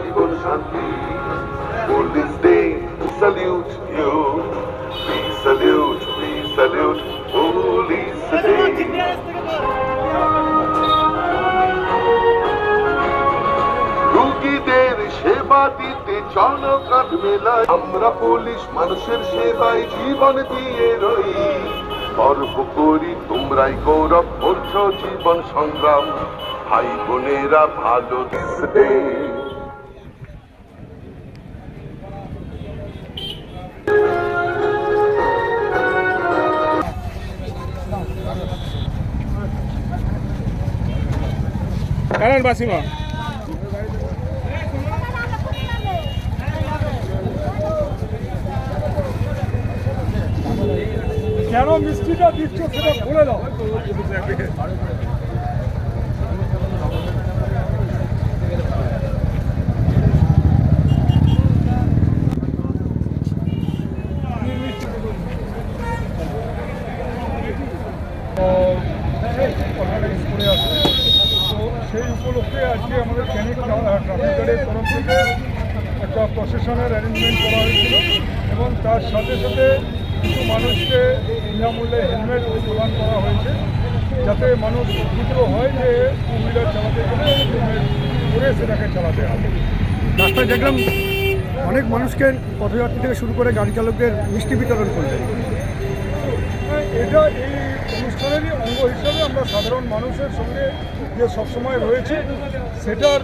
জীবন শান্তি। Day salute you we salute we salute police day রুগীদের সেবা দিতে জনকাঠ মেলায়। আমরা পুলিশ মানুষের সেবায় জীবন দিয়ে রই। গর্ব করি তোমরাই গৌরব করছ জীবন সংগ্রাম। ভাই বোনেরা, ভালো দিতে কারণ বাসিমা কেন মিষ্টিটা দিচ্ছ সেটা বলে দাও আছে তো সেই উপলক্ষে আজকে আমাদের ক্যানিক ট্রাফিক গার্ডের তরফ থেকে একটা প্রসেশনের অ্যারেঞ্জমেন্ট করা হয়েছিল এবং তার সাথে সাথে কিছু মানুষকে বিনামূল্যে হেলমেট প্রদান করা হয়েছে যাতে মানুষ উদ্বুদ্ধ হয় যে টু হুইলার চালাতে গেলে হেলমেট পরে সেটাকে চালাতে হবে। রাস্তায় দেখলাম অনেক মানুষকে পথযাত্রী থেকে শুরু করে গাড়ি চালকদের মিষ্টি বিতরণ করলেন। হ্যাঁ, এটা এই অনুষ্ঠানেরই অঙ্গ হিসাবে আমরা সাধারণ মানুষের সঙ্গে যে সবসময় রয়েছে সেটার